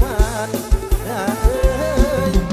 ผ่านเอ้ย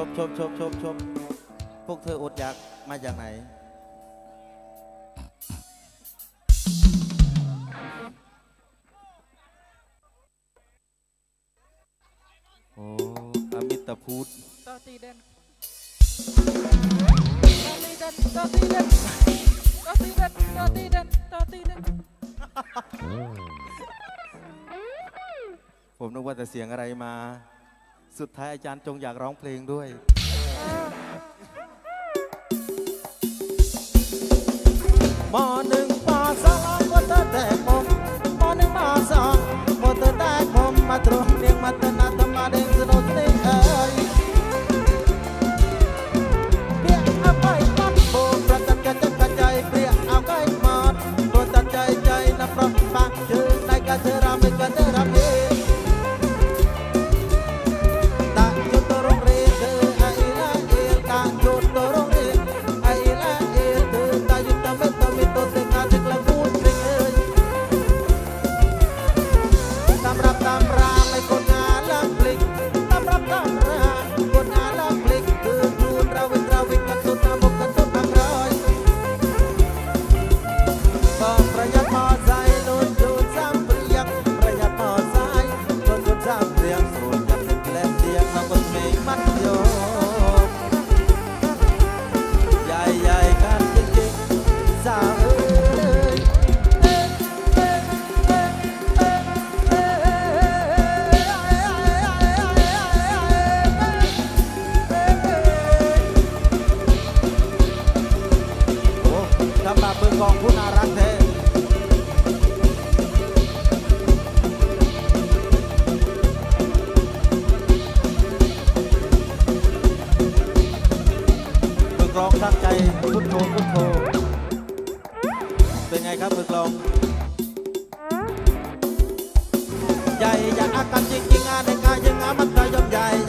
ชบชบชบชบชบพวกเธออดอยากมาจากไหน โอ้อมิตาพูด Tortiden. Tortiden, Tortiden. Tortiden, ผมนึกว่าแต่เสียงอะไรมา สุดท้ายอาจารย์จงอยากร้องเพลงด้วย มหนึ่งมสองก็เธอแตกผมมหนึ่งมสองก็เธอแตกผมมาตรว สำหรับมืองกองผู้น่ารักเธอมือกองตั้งใจพุทโธพุทโธเป็นไงครับมือกลองใหญ่อยากอาการจริงจริงงานในกายยังงามันระยมใหญ่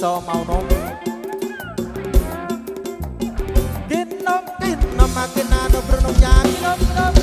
ซอเมานม กินนมกินนมมากินนาดมพระนมยากินนมกินนม